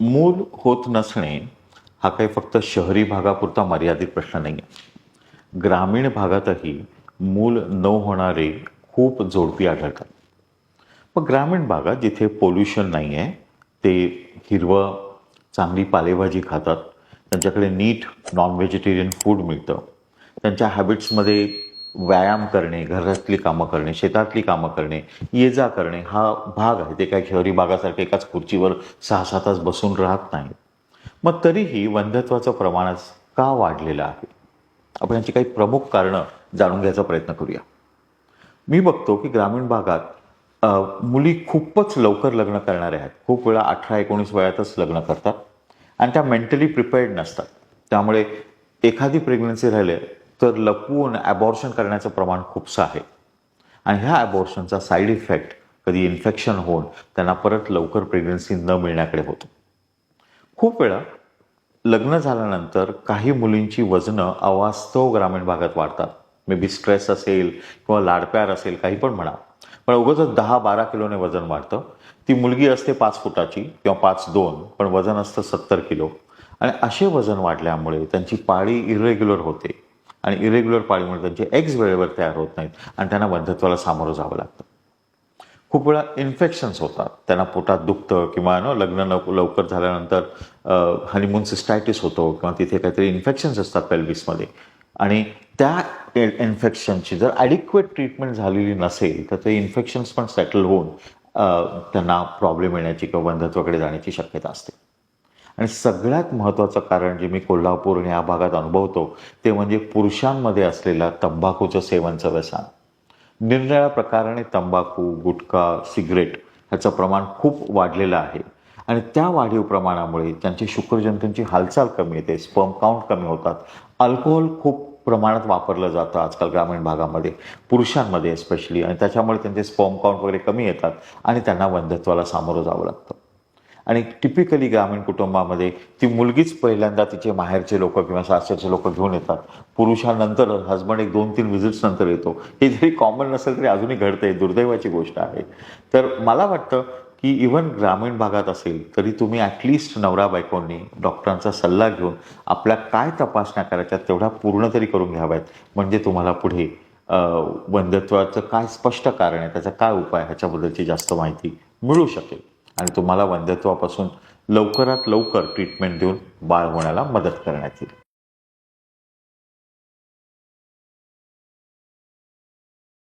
मूल होत नसणे हा काही फक्त शहरी भागापुरता मर्यादित प्रश्न नाही आहे ग्रामीण भागातही मूल न होणारे खूप जोडपी आढळतात. मग ग्रामीण भागात जिथे पोल्युशन नाही आहे ते हिरवं चांगली पालेभाजी खातात त्यांच्याकडे नीट नॉन व्हेजिटेरियन फूड मिळतं त्यांच्या हॅबिट्समध्ये व्यायाम करणे घरातली कामं करणे शेतातली कामं करणे ये जा करणे हा भाग आहे. ते काय शहरी भागासारखे एकाच खुर्चीवर सहा सहा तास बसून राहत नाही मग तरीही वंध्यत्वाचं प्रमाण का वाढलेलं आहे? आपण याची काही प्रमुख कारणं जाणून घ्यायचा प्रयत्न करूया. मी बघतो की ग्रामीण भागात मुली खूपच लवकर लग्न करणाऱ्या आहेत. खूप वेळा अठरा एकोणीस वयातच लग्न करतात आणि त्या मेंटली प्रिपेअर्ड नसतात. त्यामुळे एखादी प्रेग्नन्सी राहिले तर लपवून ॲबॉर्शन करण्याचं प्रमाण खूपसं आहे. आणि ह्या ॲबॉर्शनचा साईड इफेक्ट कधी इन्फेक्शन होऊन त्यांना परत लवकर प्रेग्नन्सी न मिळण्याकडे होतो. खूप वेळा लग्न झाल्यानंतर काही मुलींची वजनं अवास्तव ग्रामीण भागात वाढतात. मे बी स्ट्रेस असेल किंवा लाडप्यार असेल काही पण म्हणा. पण उगाच दहा बारा किलोने वजन वाढतं. ती मुलगी असते पाच फुटाची किंवा पाच दोन पण वजन असतं सत्तर किलो. आणि असे वजन वाढल्यामुळे त्यांची पाळी इरेग्युलर होते. आणि इरेग्युलर पाळीमुळे त्यांचे एक्स वेळेवर तयार होत नाहीत आणि त्यांना वंधत्वाला सामोरं जावं लागतं. खूप वेळा इन्फेक्शन्स होतात. त्यांना पोटात दुखतं किंवा न लग्न लव लवकर झाल्यानंतर हनीमून सिस्टायटिस होतो किंवा तिथे काहीतरी इन्फेक्शन्स असतात पेल्विसमध्ये आणि त्या इन्फेक्शनची जर ॲडिक्वेट ट्रीटमेंट झालेली नसेल तर ते इन्फेक्शन्स पण सेटल होऊन त्यांना प्रॉब्लेम येण्याची किंवा बंधत्वाकडे जाण्याची शक्यता असते. आणि सगळ्यात महत्त्वाचं कारण जे मी कोल्हापूर आणि या भागात अनुभवतो ते म्हणजे पुरुषांमध्ये असलेला तंबाखूचं सेवनचं व्यसन निरनिळ्या प्रकाराने तंबाखू गुटखा सिगरेट ह्याचं प्रमाण खूप वाढलेलं आहे. आणि त्या वाढीव प्रमाणामुळे त्यांची शुक्रजंतूंची हालचाल कमी येते स्पर्म काउंट कमी होतात. अल्कोहोल खूप प्रमाणात वापरलं जातं आजकाल ग्रामीण भागामध्ये पुरुषांमध्ये स्पेशली आणि त्याच्यामुळे त्यांचे स्पर्म काउंट वगैरे कमी येतात आणि त्यांना वंधत्वाला सामोरं जावं लागतं. आणि टिपिकली ग्रामीण कुटुंबामध्ये ती मुलगीच पहिल्यांदा तिचे माहेरचे लोक किंवा सासरचे लोक घेऊन येतात. पुरुषानंतर हजबंड एक दोन तीन विजिट्स नंतर येतो. हे जरी कॉमन नसेल तरी अजूनही घडतंय दुर्दैवाची गोष्ट आहे. तर मला वाटतं की इव्हन ग्रामीण भागात असेल तरी तुम्ही ॲटलिस्ट नवरा बायकोंनी डॉक्टरांचा सल्ला घेऊन आपल्या काय तपासण्या करायच्या तेवढ्या पूर्ण तरी करून घ्याव्यात. म्हणजे तुम्हाला पुढे बंधत्वाचं काय स्पष्ट कारण आहे त्याचा काय उपाय ह्याच्याबद्दलची जास्त माहिती मिळू शकेल. आणि तुम्हाला वंध्यत्वापासून लवकरात लवकर ट्रीटमेंट देऊन बाळ होण्याला मदत करण्यात येईल.